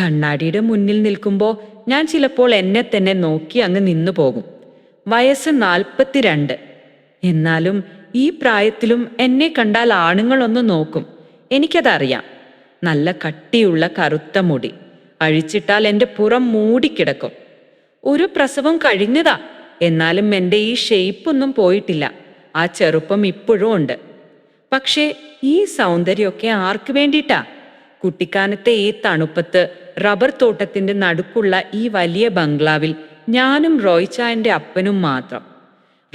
കണ്ണാടിയുടെ മുന്നിൽ നിൽക്കുമ്പോൾ ഞാൻ ചിലപ്പോൾ എന്നെ തന്നെ നോക്കി അങ്ങ് നിന്നു പോകും. വയസ്സ് നാൽപ്പത്തിരണ്ട്. എന്നാലും ഈ പ്രായത്തിലും എന്നെ കണ്ടാൽ ആണുങ്ങളൊന്ന് നോക്കും. എനിക്കതറിയാം. നല്ല കട്ടിയുള്ള കറുത്ത മുടി. അഴിച്ചിട്ടാൽ എന്റെ പുറം മൂടിക്കിടക്കും. ഒരു പ്രസവം കഴിഞ്ഞതാ. എന്നാലും എന്റെ ഈ ഷെയ്പ്പൊന്നും പോയിട്ടില്ല. ആ ചെറുപ്പം ഇപ്പോഴും ഉണ്ട്. പക്ഷേ ഈ സൗന്ദര്യമൊക്കെ ആർക്ക് വേണ്ടിയിട്ടാ? കുട്ടിക്കാനത്തെ ഈ തണുപ്പത്ത് റബ്ബർ തോട്ടത്തിന്റെ നടുക്കുള്ള ഈ വലിയ ബംഗ്ലാവിൽ ഞാനും റോയ്ചായന്റെ അപ്പനും മാത്രം.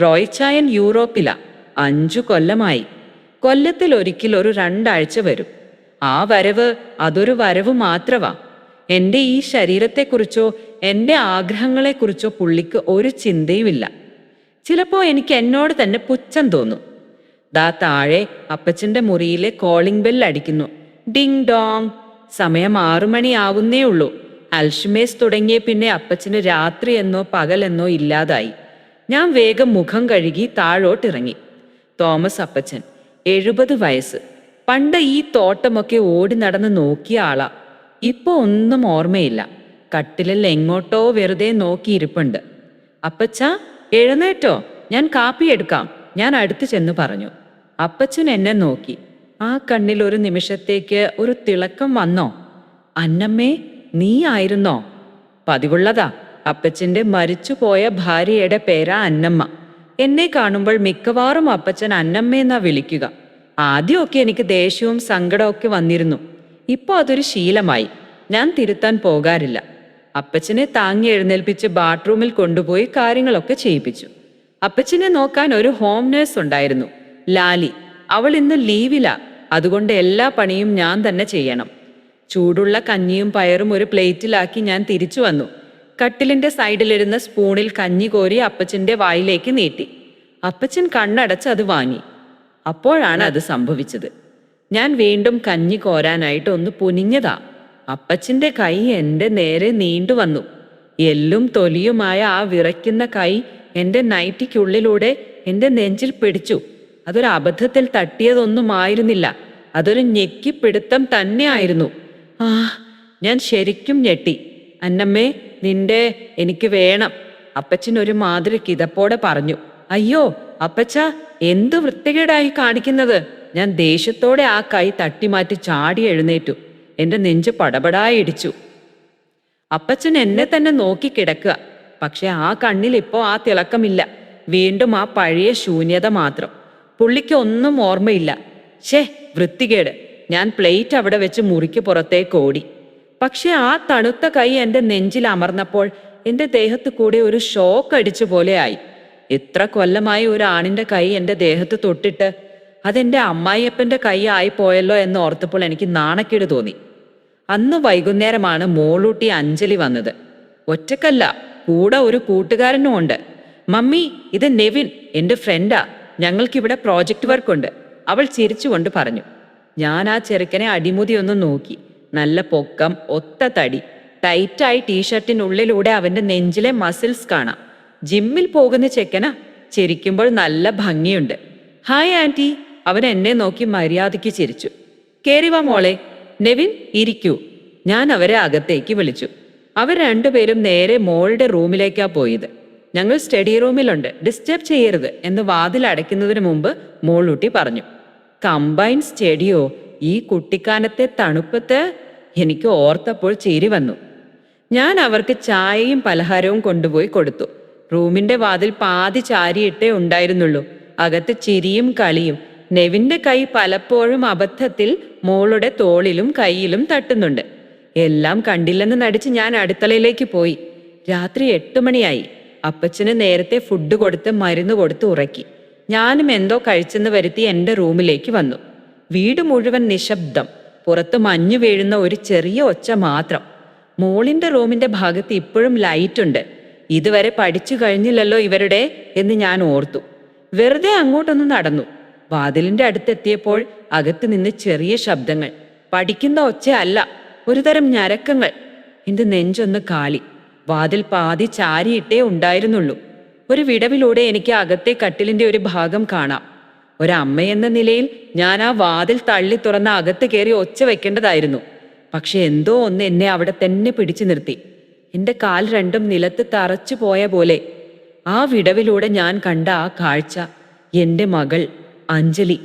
റോയ്ചായൻ യൂറോപ്പിലാ. അഞ്ചു കൊല്ലമായി. കൊല്ലത്തിൽ ഒരിക്കൽ ഒരു രണ്ടാഴ്ച വരും. ആ വരവ് അതൊരു വരവ് മാത്രമാ എന്റെ ഈ ശരീരത്തെക്കുറിച്ചോ എന്റെ ആഗ്രഹങ്ങളെക്കുറിച്ചോ പുള്ളിക്ക് ഒരു ചിന്തയുമില്ല. ചിലപ്പോൾ എനിക്ക് എന്നോട് തന്നെ പുച്ഛം തോന്നും. ദാ താഴെ അപ്പച്ചന്റെ മുറിയിലെ കോളിംഗ് ബെൽ അടിക്കുന്നു. Ding dong. സമയം ആറു മണിയാവുന്നേ ഉള്ളൂ അൽഷിമേസ് തുടങ്ങിയ പിന്നെ അപ്പച്ചന് രാത്രി എന്നോ പകലെന്നോ ഇല്ലാതായി. ഞാൻ വേഗം മുഖം കഴുകി താഴോട്ടിറങ്ങി. തോമസ് അപ്പച്ചൻ എഴുപത് വയസ്സ്. പണ്ട് ഈ തോട്ടമൊക്കെ ഓടി നടന്ന് നോക്കിയ ആളാ. ഇപ്പൊ ഒന്നും ഓർമ്മയില്ല. കട്ടിലിൽ എങ്ങോട്ടോ വെറുതെ നോക്കിയിരിപ്പുണ്ട്. അപ്പച്ച എഴുന്നേറ്റോ? ഞാൻ കാപ്പി എടുക്കാം. ഞാൻ അടുത്ത് ചെന്ന് പറഞ്ഞു. അപ്പച്ചൻ എന്നെ നോക്കി. ആ കണ്ണിൽ ഒരു നിമിഷത്തേക്ക് ഒരു തിളക്കം വന്നോ? അന്നമ്മേ നീ ആയിരുന്നോ? പതിവുള്ളതാ. അപ്പച്ചന്റെ മരിച്ചുപോയ ഭാര്യയുടെ പേരാ അന്നമ്മ. എന്നെ കാണുമ്പോൾ മിക്കവാറും അപ്പച്ചൻ അന്നമ്മയെന്നാ വിളിക്കുക. ആദ്യമൊക്കെ എനിക്ക് ദേഷ്യവും സങ്കടമൊക്കെ വന്നിരുന്നു. ഇപ്പോൾ അതൊരു ശീലമായി. ഞാൻ തിരുത്താൻ പോകാറില്ല. അപ്പച്ചനെ താങ്ങി എഴുന്നേൽപ്പിച്ച് ബാത്റൂമിൽ കൊണ്ടുപോയി കാര്യങ്ങളൊക്കെ ചെയ്യിപ്പിച്ചു. അപ്പച്ചനെ നോക്കാൻ ഒരു ഹോം നേഴ്സ് ഉണ്ടായിരുന്നു. ലാലി. അവൾ ഇന്ന് ലീവിലാ. അതുകൊണ്ട് എല്ലാ പണിയും ഞാൻ തന്നെ ചെയ്യണം. ചൂടുള്ള കഞ്ഞിയും പയറും ഒരു പ്ലേറ്റിലാക്കി ഞാൻ തിരിച്ചു വന്നു. കട്ടിലിന്റെ സൈഡിലിരുന്ന സ്പൂണിൽ കഞ്ഞി കോരി അപ്പച്ചന്റെ വായിലേക്ക് നീട്ടി. അപ്പച്ചൻ കണ്ണടച്ച് അത് വാങ്ങി. അപ്പോഴാണ് അത് സംഭവിച്ചത്. ഞാൻ വീണ്ടും കഞ്ഞി കോരാനായിട്ട് ഒന്ന് പുനിഞ്ഞതാ. അപ്പച്ചന്റെ കൈ എന്റെ നേരെ നീണ്ടു വന്നു. എല്ലും തൊലിയുമായ ആ വിറയ്ക്കുന്ന കൈ എന്റെ നൈറ്റിക്കുള്ളിലൂടെ എന്റെ നെഞ്ചിൽ പിടിച്ചു. അതൊരു അബദ്ധത്തിൽ തട്ടിയതൊന്നും ആയിരുന്നില്ല അതൊരു ഞെക്കിപ്പിടുത്തം തന്നെയായിരുന്നു. ആ ഞാൻ ശരിക്കും ഞെട്ടി. അന്നമ്മേ നിന്റെ എനിക്ക് വേണം. അപ്പച്ചൻ ഒരു മാതിരി കിതപ്പോടെ പറഞ്ഞു. അയ്യോ അപ്പച്ച എന്തു വൃത്തികേടായി കാണിക്കുന്നത്? ഞാൻ ദേഷ്യത്തോടെ ആ കൈ തട്ടിമാറ്റി ചാടി എഴുന്നേറ്റു. എന്റെ നെഞ്ച് പടപടായി ഇടിച്ചു. അപ്പച്ചൻ എന്നെ തന്നെ നോക്കി കിടക്കുക. പക്ഷെ ആ കണ്ണിൽ ഇപ്പോ ആ തിളക്കമില്ല. വീണ്ടും ആ പഴയ ശൂന്യത മാത്രം. പുള്ളിക്ക് ഒന്നും ഓർമ്മയില്ല. ഷേ വൃത്തികേട്. ഞാൻ പ്ലേറ്റ് അവിടെ വെച്ച് മുറിക്ക് പുറത്തേക്ക് ഓടി. പക്ഷെ ആ തണുത്ത കൈ എന്റെ നെഞ്ചിൽ അമർന്നപ്പോൾ എന്റെ ദേഹത്ത് കൂടെ ഒരു ഷോക്ക് പോലെ പോലെയായി എത്ര കൊല്ലമായി ഒരു ആണിന്റെ കൈ എന്റെ ദേഹത്ത് തൊട്ടിട്ട് അതെന്റെ അമ്മായിയപ്പന്റെ കൈ ആയി പോയല്ലോ എന്ന് ഓർത്തപ്പോൾ എനിക്ക് നാണക്കേട് തോന്നി. അന്ന് വൈകുന്നേരമാണ് മോളൂട്ടി അഞ്ജലി വന്നത്. ഒറ്റക്കല്ല കൂടെ ഒരു കൂട്ടുകാരനും ഉണ്ട്. മമ്മി ഇത് നെവിൻ എന്റെ ഫ്രണ്ടാ. ഞങ്ങൾക്കിവിടെ പ്രോജക്റ്റ് വർക്കുണ്ട്. അവൾ ചിരിച്ചുകൊണ്ട് പറഞ്ഞു. ഞാൻ ആ ചെറുക്കനെ അടിമുതി ഒന്ന് നോക്കി. നല്ല പൊക്കം ഒത്ത തടി. ടൈറ്റായി ടീഷർട്ടിനുള്ളിലൂടെ അവന്റെ നെഞ്ചിലെ മസിൽസ് കാണാം. ജിമ്മിൽ പോകുന്ന ചെക്കനാ. ചിരിക്കുമ്പോൾ നല്ല ഭംഗിയുണ്ട്. ഹായ് ആന്റി അവൻ എന്നെ നോക്കി മര്യാദയ്ക്ക് ചിരിച്ചു. കേറിവാ മോളെ. നെവിൻ ഇരിക്കൂ. ഞാൻ അവരെ അകത്തേക്ക് വിളിച്ചു. അവർ രണ്ടുപേരും നേരെ മോളുടെ റൂമിലേക്കാ പോയത്. ഞങ്ങൾ സ്റ്റഡി റൂമിലുണ്ട്. ഡിസ്റ്റർബ് ചെയ്യരുത് എന്ന് വാതിൽ അടയ്ക്കുന്നതിന് മുമ്പ് മോളൂട്ടി പറഞ്ഞു. കമ്പൈൻ സ്റ്റഡിയോ? ഈ കുട്ടിക്കാനത്തെ തണുപ്പത്ത്? എനിക്ക് ഓർത്തപ്പോൾ ചിരി വന്നു. ഞാൻ അവർക്ക് ചായയും പലഹാരവും കൊണ്ടുപോയി കൊടുത്തു. റൂമിന്റെ വാതിൽ പാതി ചാരിയിട്ടേ ഉണ്ടായിരുന്നുള്ളൂ. അകത്ത് ചിരിയും കളിയും. നെവിന്റെ കൈ പലപ്പോഴും അബദ്ധത്തിൽ മോളുടെ തോളിലും കൈയിലും തട്ടുന്നുണ്ട്. എല്ലാം കണ്ടില്ലെന്ന് നടിച്ച് ഞാൻ അടുക്കളയിലേക്ക് പോയി. രാത്രി എട്ട് മണിയായി. അപ്പച്ചന് നേരത്തെ ഫുഡ് കൊടുത്ത് മരുന്ന് കൊടുത്ത് ഉറക്കി. ഞാനും എന്തോ കഴിച്ചെന്ന് വരുത്തി എന്റെ റൂമിലേക്ക് വന്നു. വീട് മുഴുവൻ നിശബ്ദം. പുറത്ത് മഞ്ഞു വീഴുന്ന ഒരു ചെറിയ ഒച്ച മാത്രം. മോളിന്റെ റൂമിന്റെ ഭാഗത്ത് ഇപ്പോഴും ലൈറ്റ് ഉണ്ട്. ഇതുവരെ പഠിച്ചു കഴിഞ്ഞില്ലല്ലോ ഇവരുടെ എന്ന് ഞാൻ ഓർത്തു. വെറുതെ അങ്ങോട്ടൊന്ന് നടന്നു. വാതിലിന്റെ അടുത്തെത്തിയപ്പോൾ അകത്ത് നിന്ന് ചെറിയ ശബ്ദങ്ങൾ. പഠിക്കുന്ന ഒച്ച അല്ല ഒരുതരം ഞരക്കങ്ങൾ. എന്റെ നെഞ്ചൊന്ന് കാളി വാതിൽ പാതി ചാരിയിട്ടേ ഉണ്ടായിരുന്നുള്ളൂ. ഒരു വിടവിലൂടെ എനിക്ക് അകത്തെ കട്ടിലിന്റെ ഒരു ഭാഗം കാണാം. ഒരമ്മയെന്ന നിലയിൽ ഞാൻ ആ വാതിൽ തള്ളി തുറന്ന അകത്ത് കയറി ഒച്ച വെക്കേണ്ടതായിരുന്നു. പക്ഷെ എന്തോ ഒന്ന് എന്നെ അവിടെ തന്നെ പിടിച്ചു നിർത്തി. എന്റെ കാൽ രണ്ടും നിലത്ത് തറച്ചു പോയ പോലെ. ആ വിടവിലൂടെ ഞാൻ കണ്ട ആ കാഴ്ച എന്റെ മകൾ അഞ്ജലി.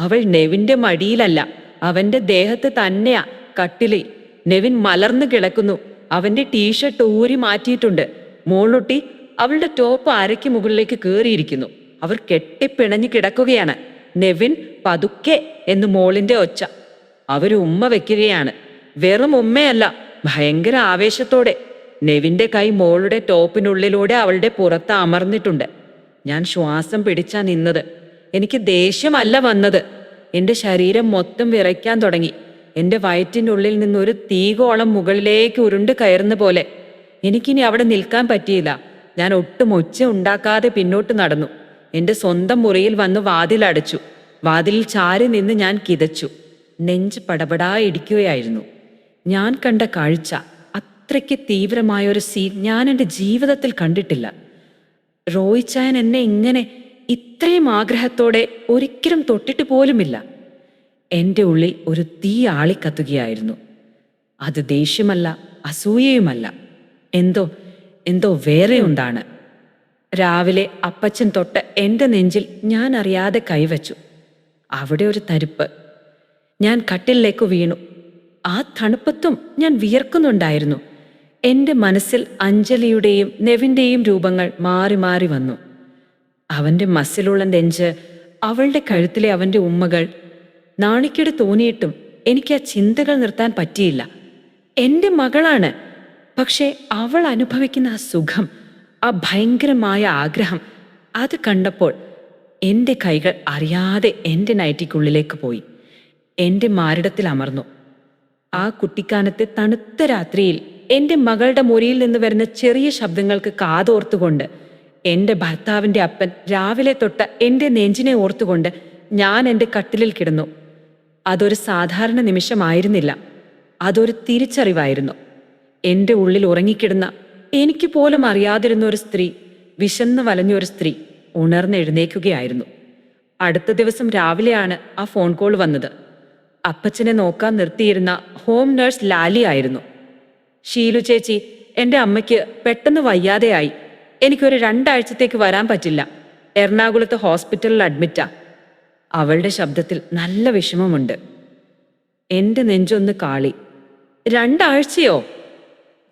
അവൾ നെവിന്റെ മടിയിലല്ല അവന്റെ ദേഹത്ത് തന്നെയാ കട്ടിലിൽ. നെവിൻ മലർന്നു കിടക്കുന്നു. അവന്റെ ടീഷർട്ട് ഊരി മാറ്റിയിട്ടുണ്ട്. മോളൊട്ടി അവളുടെ ടോപ്പ് അരയ്ക്ക് മുകളിലേക്ക് കയറിയിരിക്കുന്നു അവർ കെട്ടിപ്പിണഞ്ഞു കിടക്കുകയാണ്. നെവിൻ പതുക്കെ എന്ന് മോളിന്റെ ഒച്ച. അവർ ഉമ്മ വെക്കുകയാണ്. വെറും ഉമ്മയല്ല ഭയങ്കര ആവേശത്തോടെ. നെവിന്റെ കൈ മോളുടെ ടോപ്പിനുള്ളിലൂടെ അവളുടെ പുറത്ത് അമർന്നിട്ടുണ്ട്. ഞാൻ ശ്വാസം പിടിച്ചാ നിന്നത്. എനിക്ക് ദേഷ്യമല്ല വന്നത്. എന്റെ ശരീരം മൊത്തം വിറയ്ക്കാൻ തുടങ്ങി. എന്റെ വയറ്റിന്റെ ഉള്ളിൽ നിന്ന് ഒരു തീകോളം മുകളിലേക്ക് ഉരുണ്ട് കയറുന്ന പോലെ. എനിക്കിനി അവിടെ നിൽക്കാൻ പറ്റിയില്ല. ഞാൻ ഒട്ടും ഒച്ച ഉണ്ടാക്കാതെ പിന്നോട്ട് നടന്നു. എന്റെ സ്വന്തം മുറിയിൽ വന്ന് വാതിലടച്ചു വാതിലിൽ ചാരി നിന്ന് ഞാൻ കിതച്ചു. നെഞ്ച് പടപടാ ഇടിക്കുകയായിരുന്നു ഞാൻ കണ്ട കാഴ്ച അത്രയ്ക്ക് തീവ്രമായ ഒരു സീൻ ഞാൻ എന്റെ ജീവിതത്തിൽ കണ്ടിട്ടില്ല. റോയിച്ചാൻ എന്നെ ഇങ്ങനെ ഇത്രയും ആഗ്രഹത്തോടെ ഒരിക്കലും തൊട്ടിട്ട് പോലുമില്ല. എന്റെ ഉള്ളിൽ ഒരു തീ ആളിക്കത്തുകയായിരുന്നു അത് ദേഷ്യമല്ല അസൂയയുമല്ല. എന്തോ എന്തോ വേറെ ഉണ്ടാണ് രാവിലെ അപ്പച്ചൻ തൊട്ട് എന്റെ നെഞ്ചിൽ ഞാൻ അറിയാതെ കൈവച്ചു. അവിടെ ഒരു തരിപ്പ്. ഞാൻ കട്ടിലേക്ക് വീണു. ആ തണുപ്പത്തും ഞാൻ വിയർക്കുന്നുണ്ടായിരുന്നു. എന്റെ മനസ്സിൽ അഞ്ജലിയുടെയും നെവിന്റെയും രൂപങ്ങൾ മാറി മാറി വന്നു. അവന്റെ മസിലുള്ള നെഞ്ച് അവളുടെ കഴുത്തിലെ അവന്റെ ഉമ്മകൾ നാണിക്കേട് തോന്നിയിട്ടും എനിക്ക് ആ ചിന്തകൾ നിർത്താൻ പറ്റിയില്ല. എന്റെ മകളാണ്. പക്ഷേ അവൾ അനുഭവിക്കുന്ന ആ സുഖം ആ ഭയങ്കരമായ ആഗ്രഹം അത് കണ്ടപ്പോൾ എന്റെ കൈകൾ അറിയാതെ എന്റെ നൈറ്റിക്കുള്ളിലേക്ക് പോയി. എന്റെ മാരിടത്തിൽ അമർന്നു. ആ കുട്ടിക്കാനത്തെ തണുത്ത രാത്രിയിൽ എന്റെ മകളുടെ മുറിയിൽ നിന്ന് വരുന്ന ചെറിയ ശബ്ദങ്ങൾക്ക് കാതോർത്തുകൊണ്ട് എന്റെ ഭർത്താവിന്റെ അപ്പൻ രാവിലെ തൊട്ട എന്റെ നെഞ്ചിനെ ഓർത്തുകൊണ്ട് ഞാൻ എന്റെ കട്ടിലിൽ കിടന്നു. അതൊരു സാധാരണ നിമിഷമായിരുന്നില്ല. അതൊരു തിരിച്ചറിവായിരുന്നു. എന്റെ ഉള്ളിൽ ഉറങ്ങിക്കിടുന്ന എനിക്ക് പോലും അറിയാതിരുന്ന ഒരു സ്ത്രീ വിശന്ന് വലഞ്ഞ ഒരു സ്ത്രീ ഉണർന്നെഴുന്നേക്കുകയായിരുന്നു അടുത്ത ദിവസം രാവിലെയാണ് ആ ഫോൺ കോൾ വന്നത്. അപ്പച്ചനെ നോക്കാൻ നിർത്തിയിരുന്ന ഹോം നഴ്സ് ലാലി ആയിരുന്നു. ഷീലു ചേച്ചി എന്റെ അമ്മയ്ക്ക് പെട്ടെന്ന് വയ്യാതെയായി. എനിക്കൊരു രണ്ടാഴ്ചത്തേക്ക് വരാൻ പറ്റില്ല. എറണാകുളത്ത് ഹോസ്പിറ്റലിൽ അഡ്മിറ്റാ. അവളുടെ ശബ്ദത്തിൽ നല്ല വിഷമമുണ്ട്. എന്റെ നെഞ്ചൊന്ന് കാളി. രണ്ടാഴ്ചയോ?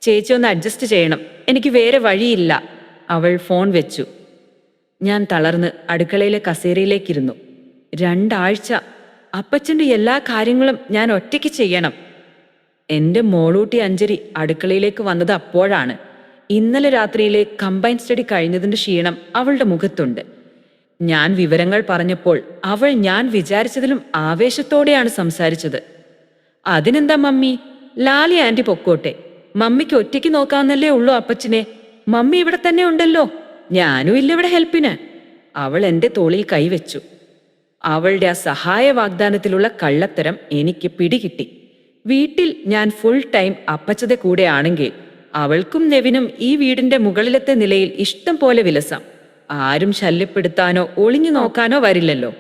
ചേച്ചി ഒന്ന് അഡ്ജസ്റ്റ് ചെയ്യണം. എനിക്ക് വേറെ വഴിയില്ല. അവൾ ഫോൺ വെച്ചു. ഞാൻ തളർന്ന് അടുക്കളയിലെ കസേരയിലേക്കിരുന്നു. രണ്ടാഴ്ച. അപ്പച്ചന്റെ എല്ലാ കാര്യങ്ങളും ഞാൻ ഒറ്റയ്ക്ക് ചെയ്യണം. എന്റെ മോളൂട്ടി അഞ്ചരി അടുക്കളയിലേക്ക് വന്നത് അപ്പോഴാണ്. ഇന്നലെ രാത്രിയിലെ കമ്പൈൻ സ്റ്റഡി കഴിഞ്ഞതിന്റെ ക്ഷീണം അവളുടെ മുഖത്തുണ്ട്. ഞാൻ വിവരങ്ങൾ പറഞ്ഞപ്പോൾ അവൾ ഞാൻ വിചാരിച്ചതിലും ആവേശത്തോടെയാണ് സംസാരിച്ചത്. അതിനെന്താ മമ്മി? ലാലി ആന്റി പൊക്കോട്ടെ. മമ്മിക്ക് ഒറ്റയ്ക്ക് നോക്കാമെന്നല്ലേ ഉള്ളൂ അപ്പച്ചനെ. മമ്മി ഇവിടെ തന്നെ ഉണ്ടല്ലോ. ഞാനും ഇല്ല ഇവിടെ ഹെൽപ്പിന്. അവൾ എന്റെ തോളിൽ കൈവച്ചു അവളുടെ ആ സഹായ വാഗ്ദാനത്തിലുള്ള കള്ളത്തരം എനിക്ക് പിടികിട്ടി. വീട്ടിൽ ഞാൻ ഫുൾ ടൈം അപ്പച്ചതെ കൂടെയാണെങ്കിൽ അവൾക്കും നെവിനും ഈ വീടിന്റെ മുകളിലത്തെ നിലയിൽ ഇഷ്ടം പോലെ വിലസാം. ആരും ശല്യപ്പെടുത്താനോ ഒളിഞ്ഞു നോക്കാനോ വരില്ലല്ലോ.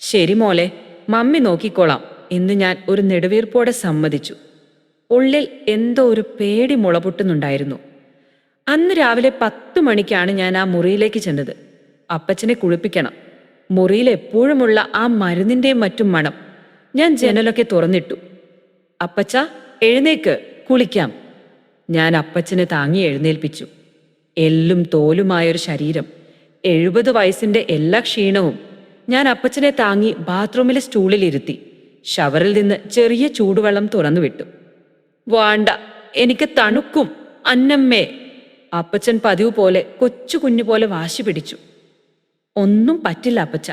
ശരി മോളെ മമ്മി നോക്കിക്കോളാം എന്ന് ഞാൻ ഒരു നെടുവീർപ്പോടെ സമ്മതിച്ചു. ഉള്ളിൽ എന്തോ ഒരു പേടി മുളപൊട്ടുന്നുണ്ടായിരുന്നു. അന്ന് രാവിലെ പത്ത് മണിക്കാണ് ഞാൻ ആ മുറിയിലേക്ക് ചെന്നത്. അപ്പച്ചനെ കുളിപ്പിക്കണം. മുറിയിൽ എപ്പോഴുമുള്ള ആ മരുന്നിന്റെയും മറ്റും മണം. ഞാൻ ജനലൊക്കെ തുറന്നിട്ടു. അപ്പച്ച എഴുന്നേക്ക് കുളിക്കാം. ഞാൻ അപ്പച്ചനെ താങ്ങി എഴുന്നേൽപ്പിച്ചു. എല്ലും തോലുമായൊരു ശരീരം. എഴുപത് വയസ്സിന്റെ എല്ലാ ക്ഷീണവും ഞാൻ അപ്പച്ചനെ താങ്ങി ബാത്റൂമിലെ സ്റ്റൂളിലിരുത്തി ഷവറിൽ നിന്ന് ചെറിയ ചൂടുവെള്ളം തുറന്നു വിട്ടു വാണ്ട എനിക്ക് തണുക്കും അന്നമ്മേ അപ്പച്ചൻ പതിവ് പോലെ കൊച്ചു കുഞ്ഞു പോലെ വാശി പിടിച്ചു. ഒന്നും പറ്റില്ല അപ്പച്ച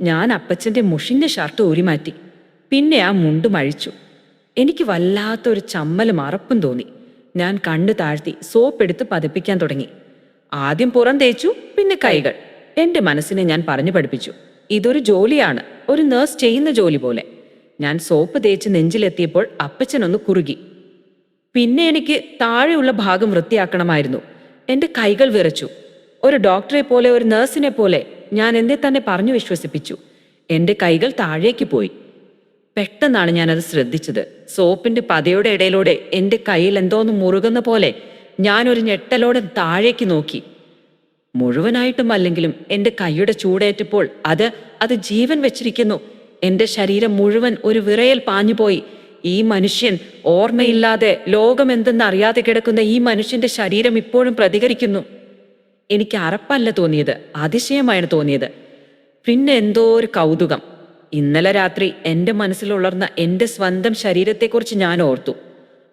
ഞാൻ അപ്പച്ചന്റെ മുഷിഞ്ഞ ഷർട്ട് ഊരിമാറ്റി പിന്നെ ആ മുണ്ട് മഴിച്ചു. എനിക്ക് വല്ലാത്തൊരു ചമ്മലും അറപ്പും തോന്നി. ഞാൻ കണ്ണു താഴ്ത്തി സോപ്പ് എടുത്ത് പതിപ്പിക്കാൻ തുടങ്ങി. ആദ്യം പുറം തേച്ചു പിന്നെ കൈകൾ. എന്റെ മനസ്സിനെ ഞാൻ പറഞ്ഞു പഠിപ്പിച്ചു. ഇതൊരു ജോലിയാണ് ഒരു നേഴ്സ് ചെയ്യുന്ന ജോലി പോലെ. ഞാൻ സോപ്പ് തേച്ച് നെഞ്ചിലെത്തിയപ്പോൾ അപ്പച്ചനൊന്ന് കുറുകി. പിന്നെ എനിക്ക് താഴെയുള്ള ഭാഗം വൃത്തിയാക്കണമായിരുന്നു. എന്റെ കൈകൾ വിറച്ചു. ഒരു ഡോക്ടറെ പോലെ ഒരു നേഴ്സിനെ പോലെ ഞാൻ എന്നെ തന്നെ പറഞ്ഞു വിശ്വസിപ്പിച്ചു. എന്റെ കൈകൾ താഴേക്ക് പോയി. പെട്ടെന്നാണ് ഞാനത് ശ്രദ്ധിച്ചത്. സോപ്പിന്റെ പതയുടെ ഇടയിലൂടെ എന്റെ കയ്യിൽ എന്തോന്ന് മുറുകുന്ന പോലെ ഞാനൊരു ഞെട്ടലോടെ താഴേക്ക് നോക്കി. മുഴുവനായിട്ടും അല്ലെങ്കിലും എന്റെ കൈയുടെ ചൂടേറ്റപ്പോൾ അത് അത് ജീവൻ വെച്ചിരിക്കുന്നു. എന്റെ ശരീരം മുഴുവൻ ഒരു വിറയൽ പാഞ്ഞുപോയി. ഈ മനുഷ്യൻ ഓർമ്മയില്ലാതെ ലോകം എന്തെന്ന് അറിയാതെ കിടക്കുന്ന ഈ മനുഷ്യന്റെ ശരീരം ഇപ്പോഴും പ്രതികരിക്കുന്നു. എനിക്ക് അറപ്പല്ല തോന്നിയത് അതിശയമാണ് തോന്നിയത്. പിന്നെ എന്തോ ഒരു കൗതുകം. ഇന്നലെ രാത്രി എന്റെ മനസ്സിലുളർന്ന എന്റെ സ്വന്തം ശരീരത്തെക്കുറിച്ച് ഞാൻ ഓർത്തു.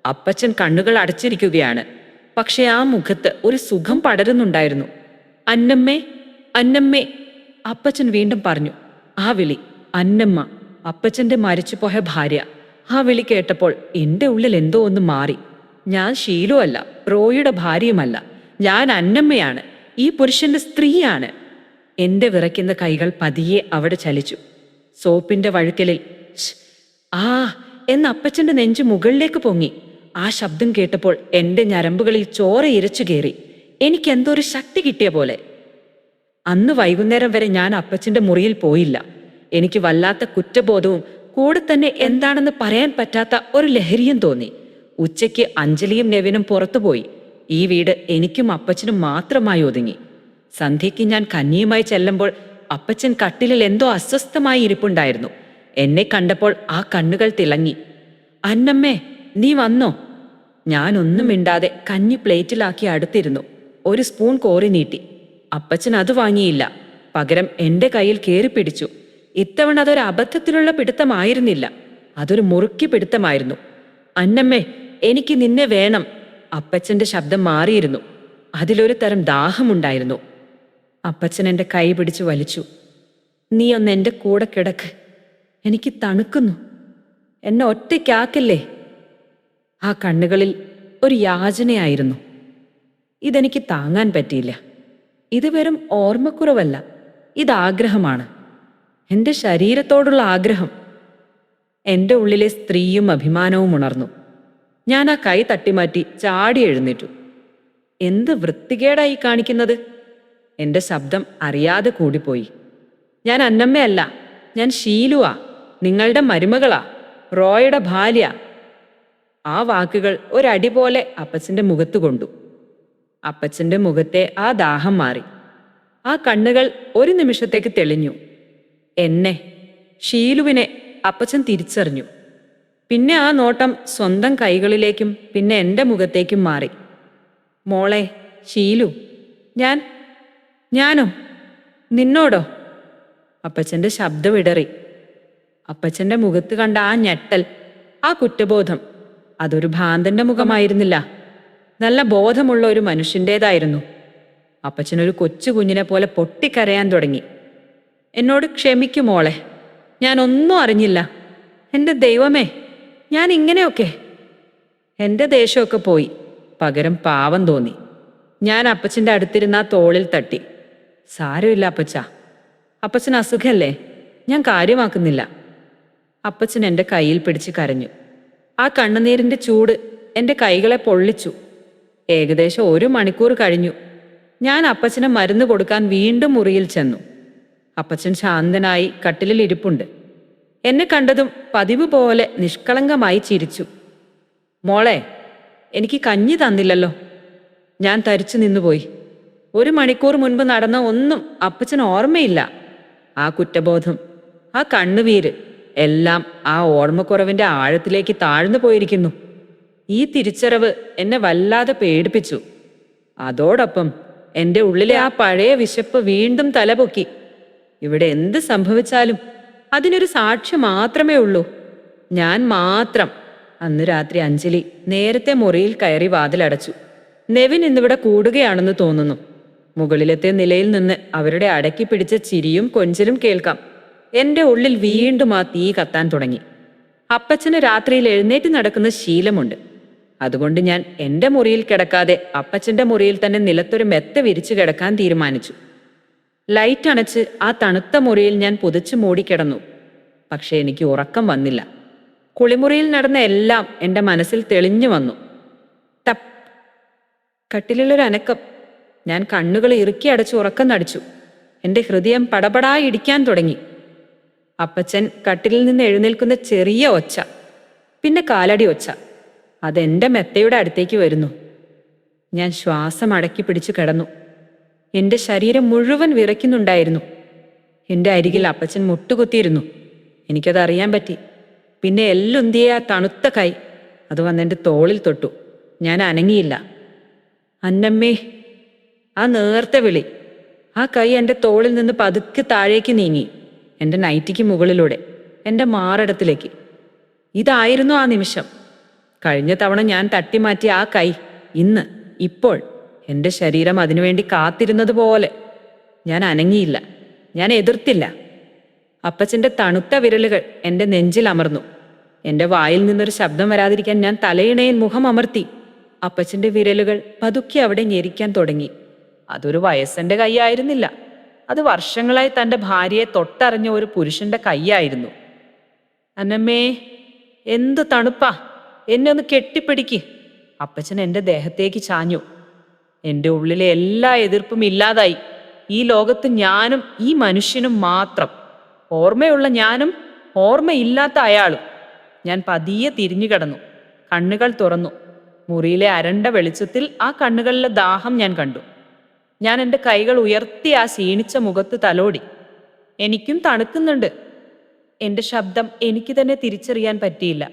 അപ്പച്ചൻ കണ്ണുകൾ അടച്ചിരിക്കുകയാണ്. പക്ഷെ ആ മുഖത്ത് ഒരു സുഖം പടരുന്നുണ്ടായിരുന്നു. അന്നമ്മേ അന്നമ്മേ അപ്പച്ചൻ വീണ്ടും പറഞ്ഞു ആ വിളി അന്നമ്മ അപ്പച്ചന്റെ മരിച്ചുപോയ ഭാര്യ. ആ വിളി കേട്ടപ്പോൾ എന്റെ ഉള്ളിൽ എന്തോ ഒന്ന് മാറി. ഞാൻ ശീലുവല്ല റോയിയുടെ ഭാര്യയുമല്ല. ഞാൻ അന്നമ്മയാണ് ഈ പുരുഷന്റെ സ്ത്രീയാണ്. എന്റെ വിറയ്ക്കുന്ന കൈകൾ പതിയെ അവിടെ ചലിച്ചു. സോപ്പിന്റെ വഴുക്കലിൽ ആ എന്ന അപ്പച്ചന്റെ നെഞ്ച് മുകളിലേക്ക് പൊങ്ങി. ആ ശബ്ദം കേട്ടപ്പോൾ എന്റെ ഞരമ്പുകളിൽ ചോര ഇരച്ചു കയറി. എനിക്ക് എന്തോ ഒരു ശക്തി കിട്ടിയ പോലെ. അന്ന് വൈകുന്നേരം വരെ ഞാൻ അപ്പച്ചന്റെ മുറിയിൽ പോയില്ല. എനിക്ക് വല്ലാത്ത കുറ്റബോധവും കൂടെ തന്നെ എന്താണെന്ന് പറയാൻ പറ്റാത്ത ഒരു ലഹരിയും തോന്നി. ഉച്ചയ്ക്ക് അഞ്ജലിയും നെവിനും പുറത്തുപോയി ഈ വീട് എനിക്കും അപ്പച്ചനും മാത്രമായി ഒതുങ്ങി. സന്ധ്യയ്ക്ക് ഞാൻ കന്നിയുമായി ചെല്ലുമ്പോൾ അപ്പച്ചൻ കട്ടിലിൽ എന്തോ അസ്വസ്ഥമായി ഇരിപ്പുണ്ടായിരുന്നു. എന്നെ കണ്ടപ്പോൾ ആ കണ്ണുകൾ തിളങ്ങി. അന്നമ്മേ നീ വന്നോ? ഞാനൊന്നും മിണ്ടാതെ കഞ്ഞി പ്ലേറ്റിലാക്കി അടുത്തിരുന്നു. ഒരു സ്പൂൺ കോറി നീട്ടി. അപ്പച്ചൻ അത് വാങ്ങിയില്ല. പകരം എന്റെ കയ്യിൽ കയറി പിടിച്ചു. ഇത്തവണ അതൊരു അബദ്ധത്തിലുള്ള പിടുത്തമായിരുന്നില്ല. അതൊരു മുറുക്കി പിടുത്തമായിരുന്നു. അന്നമ്മേ എനിക്ക് നിന്നെ വേണം. അപ്പച്ചന്റെ ശബ്ദം മാറിയിരുന്നു. അതിലൊരു തരം ദാഹമുണ്ടായിരുന്നു. അപ്പച്ചൻ എന്റെ കൈ പിടിച്ചു വലിച്ചു. നീ ഒന്ന് എന്റെ കൂടെ കിടക്ക്. എനിക്ക് തണുക്കുന്നു. എന്നെ ഒറ്റയ്ക്കാക്കല്ലേ? ആ കണ്ണുകളിൽ ഒരു യാചനയായിരുന്നു. ഇതെനിക്ക് താങ്ങാൻ പറ്റിയില്ല. ഇത് വെറും ഓർമ്മക്കുറവല്ല. ഇത് ആഗ്രഹമാണ്. എന്റെ ശരീരത്തോടുള്ള ആഗ്രഹം. എന്റെ ഉള്ളിലെ സ്ത്രീയും അഭിമാനവും ഉണർന്നു. ഞാൻ ആ കൈ തട്ടിമാറ്റി ചാടി എഴുന്നേറ്റു. എന്ത് വൃത്തികേടായി കാണിക്കുന്നത്? എന്റെ ശബ്ദം അറിയാതെ കൂടിപ്പോയി. ഞാൻ അന്നമ്മയല്ല. ഞാൻ ഷീലുവാ. നിങ്ങളുടെ മരുമകളാ. റോയുടെ ഭാര്യ. ആ വാക്കുകൾ ഒരടി പോലെ അപ്പച്ചന്റെ മുഖത്ത് കൊണ്ടു. അപ്പച്ചന്റെ മുഖത്തെ ആ ദാഹം മാറി. ആ കണ്ണുകൾ ഒരു നിമിഷത്തേക്ക് തെളിഞ്ഞു. എന്നെ ഷീലുവിനെ അപ്പച്ചൻ തിരിച്ചറിഞ്ഞു. പിന്നെ ആ നോട്ടം സ്വന്തം കൈകളിലേക്കും പിന്നെ എന്റെ മുഖത്തേക്കും മാറി. മോളെ ഷീലു ഞാൻ ഞാനോ? നിന്നോടോ? അപ്പച്ചന്റെ ശബ്ദം ഇടറി. അപ്പച്ചന്റെ മുഖത്ത് കണ്ട ആ ഞെട്ടൽ ആ കുറ്റബോധം അതൊരു ഭ്രാന്തന്റെ മുഖമായിരുന്നില്ല. നല്ല ബോധമുള്ള ഒരു മനുഷ്യന്റേതായിരുന്നു അപ്പച്ചനൊരു കൊച്ചു കുഞ്ഞിനെ പോലെ പൊട്ടിക്കരയാൻ തുടങ്ങി. എന്നോട് ക്ഷമിക്കുമോളെ ഞാൻ ഒന്നും അറിഞ്ഞില്ല. എന്റെ ദൈവമേ ഞാൻ ഇങ്ങനെയൊക്കെ. എന്റെ ദേഷ്യമൊക്കെ പോയി. പകരം പാവം തോന്നി. ഞാൻ അപ്പച്ചന്റെ അടുത്തിരുന്ന ആ തോളിൽ തട്ടി. സാരമില്ല അപ്പച്ച. അപ്പച്ചൻ അസുഖല്ലേ? ഞാൻ കാര്യമാക്കുന്നില്ല. അപ്പച്ചൻ എന്റെ കയ്യിൽ പിടിച്ച് കരഞ്ഞു. ആ കണ്ണുനീരിന്റെ ചൂട് എന്റെ കൈകളെ പൊള്ളിച്ചു. ഏകദേശം ഒരു മണിക്കൂർ കഴിഞ്ഞു. ഞാൻ അപ്പച്ചന് മരുന്ന് കൊടുക്കാൻ വീണ്ടും മുറിയിൽ ചെന്നു. അപ്പച്ചൻ ശാന്തനായി കട്ടിലിൽ ഇരിപ്പുണ്ട്. എന്നെ കണ്ടതും പതിവ് പോലെ നിഷ്കളങ്കമായി ചിരിച്ചു. മോളെ എനിക്ക് കഞ്ഞി തന്നില്ലല്ലോ. ഞാൻ തരിച്ചു നിന്നുപോയി. ഒരു മണിക്കൂർ മുൻപ് നടന്ന ഒന്നും അപ്പച്ചൻ ഓർമ്മയില്ല. ആ കുറ്റബോധം ആ കണ്ണുവീര് എല്ലാം ആ ഓർമ്മക്കുറവിന്റെ ആഴത്തിലേക്ക് താഴ്ന്നു പോയിരിക്കുന്നു. ഈ തിരിച്ചറിവ് എന്നെ വല്ലാതെ പേടിപ്പിച്ചു. അതോടൊപ്പം എന്റെ ഉള്ളിലെ ആ പഴയ വിശപ്പ് വീണ്ടും തലപൊക്കി. ഇവിടെ എന്ത് സംഭവിച്ചാലും അതിനൊരു സാക്ഷി മാത്രമേ ഉള്ളൂ. ഞാൻ മാത്രം. അന്ന് രാത്രി അഞ്ജലി നേരത്തെ മുറിയിൽ കയറി വാതിലടച്ചു. നെവിൻ ഇന്നിവിടെ കൂടുകയാണെന്ന് തോന്നുന്നു. മുകളിലത്തെ നിലയിൽ നിന്ന് അവരുടെ അടക്കി പിടിച്ച ചിരിയും കൊഞ്ചലും കേൾക്കാം. എന്റെ ഉള്ളിൽ വീണ്ടും ആ തീ കത്താൻ തുടങ്ങി. അപ്പച്ചന് രാത്രിയിൽ എഴുന്നേറ്റ് നടക്കുന്ന ശീലമുണ്ട്. അതുകൊണ്ട് ഞാൻ എന്റെ മുറിയിൽ കിടക്കാതെ അപ്പച്ചന്റെ മുറിയിൽ തന്നെ നിലത്തൊരു മെത്ത വിരിച്ചു കിടക്കാൻ തീരുമാനിച്ചു. ലൈറ്റ് അണച്ച് ആ തണുത്ത മുറിയിൽ ഞാൻ പുതച്ചു മൂടിക്കിടന്നു പക്ഷേ എനിക്ക് ഉറക്കം വന്നില്ല. കുളിമുറിയിൽ നടന്ന എല്ലാം എന്റെ മനസ്സിൽ തെളിഞ്ഞു വന്നു. തപ്. കട്ടിലിലൊരു അനക്കം. ഞാൻ കണ്ണുകൾ ഇറുക്കി അടച്ച് ഉറക്കം നടിച്ചു. എന്റെ ഹൃദയം പടപടായി ഇടിക്കാൻ തുടങ്ങി. അപ്പച്ചൻ കട്ടിലിൽ നിന്ന് എഴുന്നേൽക്കുന്ന ചെറിയ ഒച്ച പിന്നെ കാലടി ഒച്ച. അതെന്റെ മെത്തയുടെ അടുത്തേക്ക് വരുന്നു. ഞാൻ ശ്വാസം അടക്കി പിടിച്ചു കിടന്നു. എന്റെ ശരീരം മുഴുവൻ വിറയ്ക്കുന്നുണ്ടായിരുന്നു. എന്റെ അരികിൽ അപ്പച്ചൻ മുട്ടുകുത്തിയിരുന്നു. എനിക്കത് അറിയാൻ പറ്റി. പിന്നെ എല്ലുന്തിയ ആ തണുത്ത കൈ അത് വന്നെന്റെ തോളിൽ തൊട്ടു. ഞാൻ അനങ്ങിയില്ല. അന്നമ്മേ ആ നേർത്ത വിളി. ആ കൈ എന്റെ തോളിൽ നിന്ന് പതുക്കെ താഴേക്ക് നീങ്ങി. എന്റെ നൈറ്റിക്ക് മുകളിലൂടെ എന്റെ മാറിടത്തിലേക്ക്. ഇതായിരുന്നു ആ നിമിഷം. കഴിഞ്ഞ തവണ ഞാൻ തട്ടിമാറ്റിയ ആ കൈ ഇന്ന് ഇപ്പോൾ എന്റെ ശരീരം അതിനുവേണ്ടി കാത്തിരുന്നത് പോലെ. ഞാൻ അനങ്ങിയില്ല ഞാൻ എതിർത്തില്ല. അപ്പച്ചന്റെ തണുത്ത വിരലുകൾ എന്റെ നെഞ്ചിൽ അമർന്നു. എന്റെ വായിൽ നിന്നൊരു ശബ്ദം വരാതിരിക്കാൻ ഞാൻ തലയിണയിൽ മുഖം അമർത്തി. അപ്പച്ചന്റെ വിരലുകൾ പതുക്കെ അവിടെ ഞെരിക്കാൻ തുടങ്ങി. അതൊരു വയസ്സന്റെ കൈയായിരുന്നില്ല അത് വർഷങ്ങളായി തന്റെ ഭാര്യയെ തൊട്ടറിഞ്ഞ ഒരു പുരുഷന്റെ കൈയായിരുന്നു. അന്നമ്മേ എന്ത് തണുപ്പാ. എന്നെ ഒന്ന് കെട്ടിപ്പിടിക്ക്. അപ്പച്ചൻ എന്റെ ദേഹത്തേക്ക് ചാഞ്ഞു. എന്റെ ഉള്ളിലെ എല്ലാ എതിർപ്പും ഇല്ലാതായി. ഈ ലോകത്ത് ഞാനും ഈ മനുഷ്യനും മാത്രം. ഓർമ്മയുള്ള ഞാനും ഓർമ്മയില്ലാത്ത അയാളും. ഞാൻ പതിയെ തിരിഞ്ഞു കിടന്നു. കണ്ണുകൾ തുറന്നു. മുറിയിലെ അരണ്ട വെളിച്ചത്തിൽ ആ കണ്ണുകളിലെ ദാഹം ഞാൻ കണ്ടു. ഞാൻ എന്റെ കൈകൾ ഉയർത്തി ആ സീണിച്ച മുഖത്ത് തലോടി. എനിക്കും തണുക്കുന്നുണ്ട്. എന്റെ ശബ്ദം എനിക്ക് തന്നെ തിരിച്ചറിയാൻ പറ്റിയില്ല.